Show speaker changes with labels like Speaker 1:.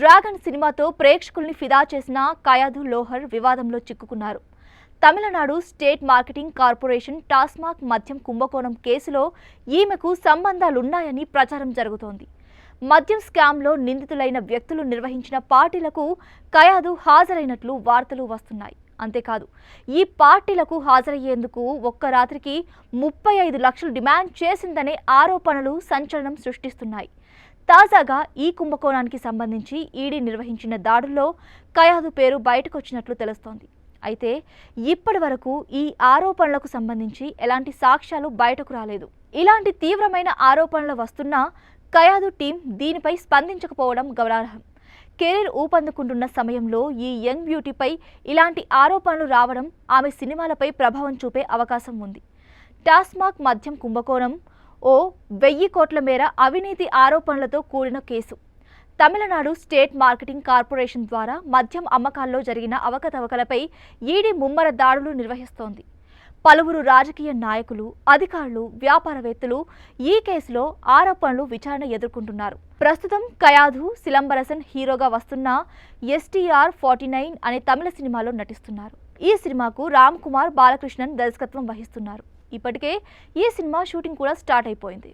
Speaker 1: Dragon సినిమాతో ప్రేక్షకుల్ని ఫిదా చేసిన కయాదు లోహర్ వివాదంలో చిక్కుకున్నారు. Tamil Nadu state marketing corporation TASMAC మద్యం కుంభకోణం కేసులో ఈమెకు సంబంధాలున్నాయని ప్రచారం జరుగుతోంది. మద్యం స్కామ్లో నిందితులైన వ్యక్తులు నిర్వహించిన పార్టీలకు కయాదు హాజరైనట్లు వార్తలు వస్తున్నాయి. అంతేకాదు ఈ పార్టీలకు హాజరయ్యేందుకు ఒక్క రాత్రికి ముప్పై ఐదు లక్షలు డిమాండ్ చేసిందనే ఆరోపణలు సంచలనం సృష్టిస్తున్నాయి. తాజాగా ఈ కుంభకోణానికి సంబంధించి ఈడీ నిర్వహించిన దాడుల్లో కయాదు పేరు బయటకొచ్చినట్లు తెలుస్తోంది. అయితే ఇప్పటి వరకు ఈ ఆరోపణలకు సంబంధించి ఎలాంటి సాక్ష్యాలు బయటకు రాలేదు. ఇలాంటి తీవ్రమైన ఆరోపణలు వస్తున్నా కయాదు టీం దీనిపై స్పందించకపోవడం గమనార్హం. కెరీర్ ఊపందుకుంటున్న సమయంలో ఈ యంగ్ బ్యూటీపై ఇలాంటి ఆరోపణలు రావడం ఆమె సినిమాలపై ప్రభావం చూపే అవకాశం ఉంది. టాస్మాక్ మద్యం కుంభకోణం ఓ వెయ్యి కోట్ల మేర అవినీతి ఆరోపణలతో కూడిన case. Tamil Nadu state marketing corporation ద్వారా మద్యం అమ్మకాల్లో జరిగిన అవకతవకలపై ఈడీ ముమ్మర దాడులు నిర్వహిస్తోంది. పలువురు రాజకీయ నాయకులు అధికారులు వ్యాపారవేత్తలు ఈ కేసులో ఆరోపణలు విచారణ ఎదుర్కొంటున్నారు. ప్రస్తుతం కయాధు సిలంబరసన్ హీరోగా వస్తున్న ఎస్టీఆర్ ఫార్టీ నైన్ అనే తమిళ సినిమాలో నటిస్తున్నారు. ఈ సినిమాకు రామ్ కుమార్ బాలకృష్ణన్ దర్శకత్వం వహిస్తున్నారు. ఇప్పటికే ఈ సినిమా షూటింగ్ కూడా స్టార్ట్ అయిపోయింది.